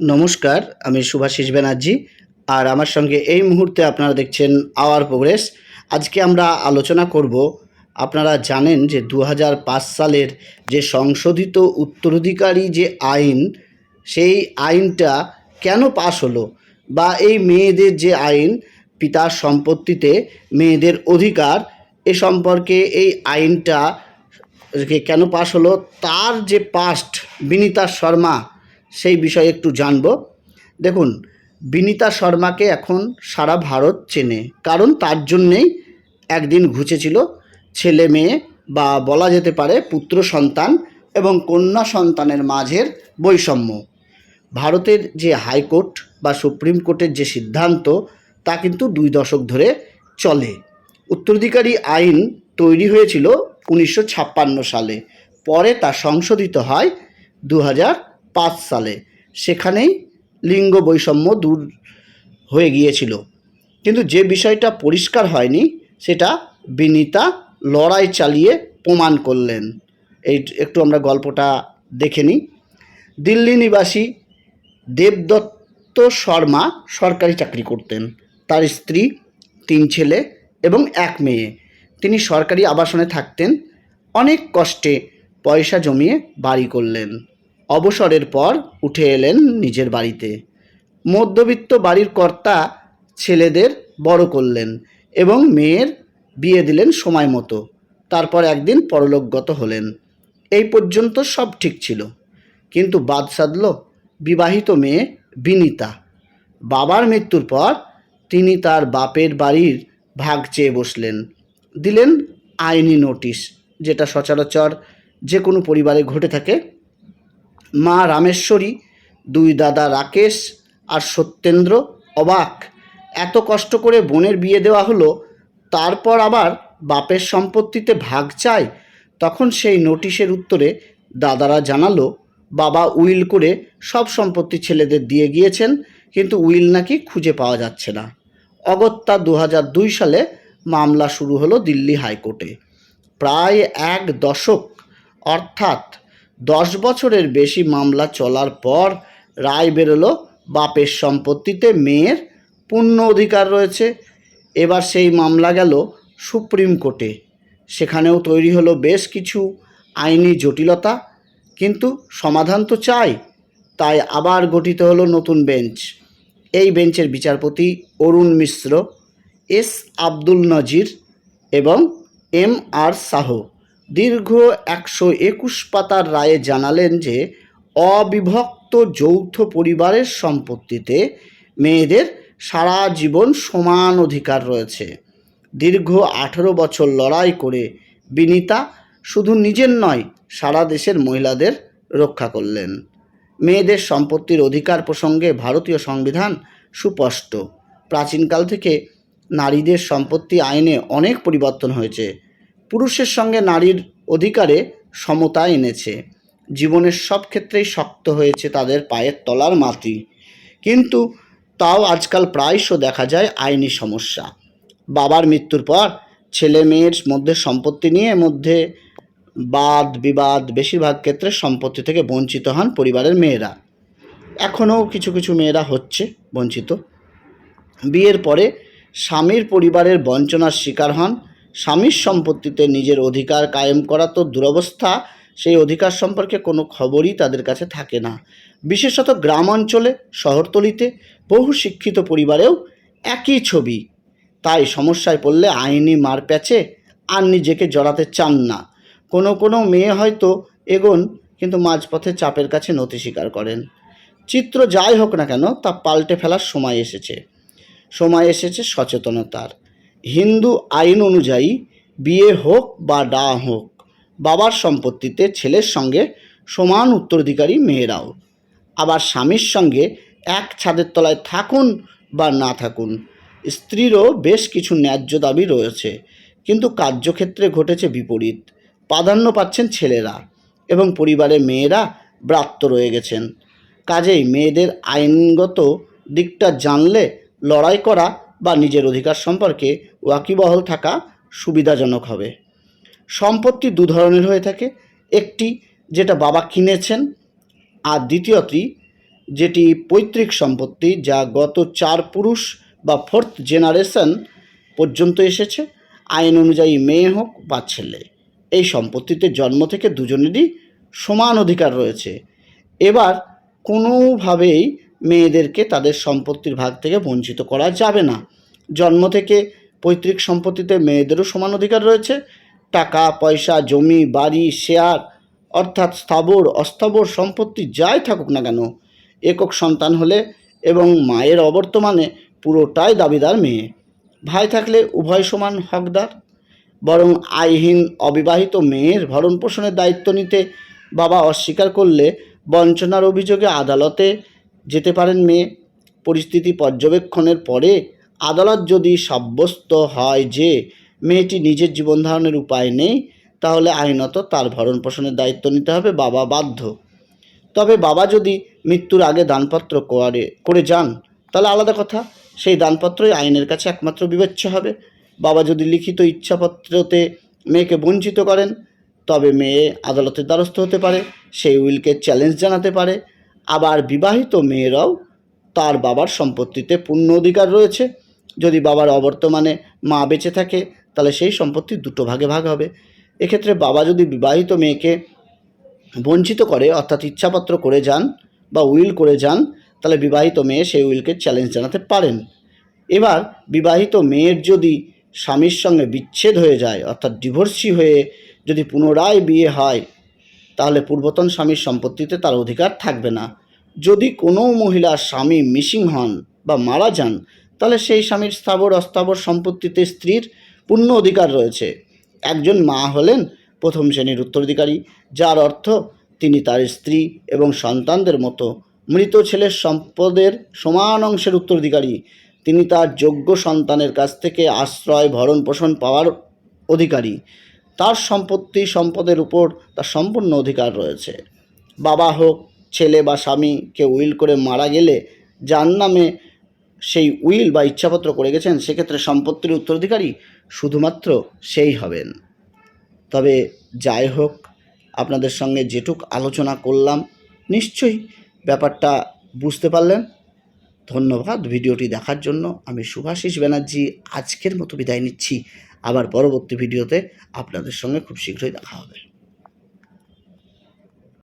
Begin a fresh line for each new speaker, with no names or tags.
নমস্কার, আমি সুভাষিস ব্যানার্জি। আর আমার সঙ্গে এই মুহূর্তে আপনারা দেখছেন আওয়ার প্রোগ্রেস। আজকে আমরা আলোচনা করব, আপনারা জানেন যে দু হাজার পাঁচ সালের যে সংশোধিত উত্তরাধিকারী যে আইন, সেই আইনটা কেন পাশ হলো? বা এই মেয়েদের যে আইন, পিতার সম্পত্তিতে মেয়েদের অধিকার, এ সম্পর্কে এই আইনটা কেন পাশ হলো? তার যে পাস্ট বিনীতা শর্মা সেই বিষয়ে একটু জানব। দেখুন, বিনীতা শর্মাকে এখন সারা ভারত চেনে। কারণ তার জন্যেই একদিন ঘুচেছিল ছেলে মেয়ে বা বলা যেতে পারে পুত্র সন্তান এবং কন্যা সন্তানের মাঝের বৈষম্য। ভারতের যে হাইকোর্ট বা সুপ্রিম কোর্টের যে সিদ্ধান্ত, তা কিন্তু দুই দশক ধরে চলে। উত্তরাধিকারী আইন তৈরি হয়েছিল উনিশশো ছাপ্পান্ন সালে। পরে তা সংশোধিত হয় দু সালে। সেখানেই লিঙ্গ বৈষম্য দূর হয়ে গিয়েছিল। কিন্তু যে বিষয়টা পরিষ্কার হয়নি, সেটা বিনীতা লড়াই চালিয়ে প্রমাণ করলেন। এই একটু আমরা গল্পটা দেখে নিই। দিল্লি নিবাসী দেবদত্ত শর্মা সরকারি চাকরি করতেন। তার স্ত্রী, তিন ছেলে এবং এক মেয়ে। তিনি সরকারি আবাসনে থাকতেন। অনেক কষ্টে পয়সা জমিয়ে বাড়ি করলেন। অবসরের পর উঠে এলেন নিজের বাড়িতে। মধ্যবিত্ত বাড়ির কর্তা ছেলেদের বড় করলেন এবং মেয়ের বিয়ে দিলেন সময় মতো। তারপর একদিন পরলোকগত হলেন। এই পর্যন্ত সব ঠিক ছিল। কিন্তু বাদ সাধল বিবাহিত মেয়ে বিনীতা। বাবার মৃত্যুর পর তিনি তার বাপের বাড়ির ভাগ চেয়ে বসলেন। দিলেন আইনি নোটিশ, যেটা সচরাচর যে কোনো পরিবারে ঘটে থাকে। মা রামেশ্বরী, দুই দাদা রাকেশ আর সত্যেন্দ্র অবাক। এত কষ্ট করে বোনের বিয়ে দেওয়া হলো, তারপর আবার বাপের সম্পত্তিতে ভাগ চায়? তখন সেই নোটিশের উত্তরে দাদারা জানালো, বাবা উইল করে সব সম্পত্তি ছেলেদের দিয়ে গিয়েছেন, কিন্তু উইল নাকি খুঁজে পাওয়া যাচ্ছে না। অগত্যা দু দুই সালে মামলা শুরু হলো দিল্লি হাইকোর্টে। প্রায় এক দশক, অর্থাৎ দশ বছরের বেশি মামলা চলার পর রায় বেরোলো বাপের সম্পত্তিতে মেয়ের পূর্ণ অধিকার রয়েছে। এবার সেই মামলা গেল সুপ্রিম কোর্টে। সেখানেও তৈরি হলো বেশ কিছু আইনি জটিলতা, কিন্তু সমাধান তো চাই, তাই আবার গঠিত হলো নতুন বেঞ্চ। এই বেঞ্চের বিচারপতি অরুণ মিশ্র, এস আব্দুল নজির এবং এম আর শাহ দীর্ঘ একশো একুশ পাতার রায়ে জানালেন যে, অবিভক্ত যৌথ পরিবারের সম্পত্তিতে মেয়েদের সারা জীবন সমান অধিকার রয়েছে। দীর্ঘ আঠেরো বছর লড়াই করে বিনীতা শুধু নিজের নয়, সারা দেশের মহিলাদের রক্ষা করলেন। মেয়েদের সম্পত্তির অধিকার প্রসঙ্গে ভারতীয় সংবিধান সুস্পষ্ট। প্রাচীনকাল থেকে নারীদের সম্পত্তি আইনে অনেক পরিবর্তন হয়েছে। পুরুষের সঙ্গে নারীর অধিকারে সমতা এনেছে। জীবনের সব ক্ষেত্রেই শক্ত হয়েছে তাদের পায়ের তলার মাটি। কিন্তু তাও আজকাল প্রায়শ দেখা যায় আইনি সমস্যা। বাবার মৃত্যুর পর ছেলে মেয়ের মধ্যে সম্পত্তি নিয়ে মধ্যে বাদ, বিবাদ বেশিরভাগ ক্ষেত্রে সম্পত্তি থেকে বঞ্চিত হন পরিবারের মেয়েরা। এখনও কিছু কিছু মেয়েরা হচ্ছে বঞ্চিত। বিয়ের পরে স্বামীর পরিবারের বঞ্চনার শিকার হন স্বামীর সম্পত্তিতে নিজের অধিকার কায়েম করা তো দুরবস্থা, সেই অধিকার সম্পর্কে কোনো খবরই তাদের কাছে থাকে না। বিশেষত গ্রাম অঞ্চলে শহরতলিতে বহু শিক্ষিত পরিবারেও একই ছবি। তাই সমস্যায় পড়লে আইনি মার প্যাচে আর নিজেকে জড়াতে চান না। কোনো কোনো মেয়ে হয়তো এগোন, কিন্তু মাঝপথে চাপের কাছে নতি স্বীকার করেন। চিত্র যাই হোক না কেন, তা পাল্টে ফেলার সময় এসেছে। সময় এসেছে সচেতনতার। হিন্দু আইন অনুযায়ী বিয়ে হোক বা ডা হোক, বাবার সম্পত্তিতে ছেলের সঙ্গে সমান উত্তরাধিকারী মেয়েরাও। আবার স্বামীর সঙ্গে এক ছাদের তলায় থাকুন বা না থাকুন, স্ত্রীরও বেশ কিছু ন্যায্য দাবি রয়েছে। কিন্তু কার্যক্ষেত্রে ঘটেছে বিপরীত। প্রাধান্য পাচ্ছেন ছেলেরা এবং পরিবারে মেয়েরা ব্রাত্য রয়ে গেছেন। কাজেই মেয়েদের আইনগত দিকটা জানলে লড়াই করা বা নিজের অধিকার সম্পর্কে ওয়াকিবহল থাকা সুবিধাজনক হবে। সম্পত্তি দু ধরনের হয়ে থাকে। একটি যেটা বাবা কিনেছেন আর দ্বিতীয়টি যেটি পৈতৃক সম্পত্তি যা গত চার পুরুষ বা ফোর্থ জেনারেশন পর্যন্ত এসেছে। আইন অনুযায়ী মেয়ে হোক বা ছেলে। এই সম্পত্তিতে জন্ম থেকে দুজনেরই সমান অধিকার রয়েছে। এবার কোনোভাবেই মেয়েদেরকে তাদের সম্পত্তির ভাগ থেকে বঞ্চিত করা যাবে না। জন্ম থেকে পৈতৃক সম্পত্তিতে মেয়েদেরও সমান অধিকার রয়েছে। টাকা, পয়সা, জমি, বাড়ি, শেয়ার, অর্থাৎ স্থাবর, অস্থাবর সম্পত্তি যাই থাকুক না কেন, একক সন্তান হলে এবং মায়ের অবর্তমানে পুরোটাই দাবিদার মেয়ে। ভাই থাকলে উভয় সমান হকদার। বরং আইহীন, অবিবাহিত মেয়ের ভরণ পোষণের দায়িত্ব নিতে বাবা অস্বীকার করলে বঞ্চনার অভিযোগে আদালতে যেতে পারেন মেয়ে। পরিস্থিতি পর্যবেক্ষণের পরে আদালত যদি সাব্যস্ত হয় যে মেয়েটি নিজের জীবন ধারণের উপায় নেই, তাহলে আইনত তার ভরণ পোষণের দায়িত্ব নিতে হবে, বাবা বাধ্য। তবে বাবা যদি মৃত্যুর আগে দানপত্র করে করে যান, তাহলে আলাদা কথা। সেই দানপত্রই আইনের কাছে একমাত্র বিবেচ্য হবে। বাবা যদি লিখিত ইচ্ছাপত্রতে মেয়েকে বঞ্চিত করেন, তবে মেয়ে আদালতের দ্বারস্থ হতে পারে, সেই উইলকে চ্যালেঞ্জ জানাতে পারে। আবার বিবাহিত মেয়েরাও তার বাবার সম্পত্তিতে পূর্ণ অধিকার রয়েছে। যদি বাবার অবর্তমানে মা বেঁচে থাকে, তাহলে সেই সম্পত্তি দুটো ভাগে ভাগ হবে। এক্ষেত্রে বাবা যদি বিবাহিত মেয়েকে বঞ্চিত করে, অর্থাৎ ইচ্ছাপত্র করে যান বা উইল করে যান, তাহলে বিবাহিত মেয়ে সেই উইলকে চ্যালেঞ্জ জানাতে পারেন। এবার বিবাহিত মেয়ের যদি স্বামীর সঙ্গে বিচ্ছেদ হয়ে যায়, অর্থাৎ ডিভোর্সি হয়ে যদি পুনরায় বিয়ে হয় তাহলে পূর্বতন স্বামীর সম্পত্তিতে তার অধিকার থাকবে না। যদি কোনো মহিলার স্বামী মিসিং হন বা মারা যান, তাহলে সেই স্বামীর স্থাবর অস্থাবর সম্পত্তিতে স্ত্রীর পূর্ণ অধিকার রয়েছে। একজন মা হলেন প্রথম শ্রেণির উত্তরাধিকারী, যার অর্থ তিনি তার স্ত্রী এবং সন্তানদের মতো মৃত ছেলের সম্পদের সমান অংশের উত্তরাধিকারী। তিনি তার যোগ্য সন্তানের কাছ থেকে আশ্রয় ভরণ পোষণ পাওয়ার অধিকারী। তার সম্পত্তি, সম্পদের উপর তার সম্পূর্ণ অধিকার রয়েছে। বাবা হোক, ছেলে বা স্বামী কেউ উইল করে মারা গেলে যার নামে সেই উইল বা ইচ্ছাপত্র করে গেছেন, সেক্ষেত্রে সম্পত্তির উত্তরাধিকারী শুধুমাত্র সেই হবেন। তবে যাই হোক, আপনাদের সঙ্গে যেটুক আলোচনা করলাম, নিশ্চয়ই ব্যাপারটা বুঝতে পারলেন। ধন্যবাদ, ভিডিওটি দেখার জন্য আমি সুভাষিস ব্যানার্জি আজকের মতো বিদায় নিচ্ছি। আবার পরবর্তী ভিডিওতে আপনাদের সঙ্গে খুব শীঘ্রই দেখা হবে।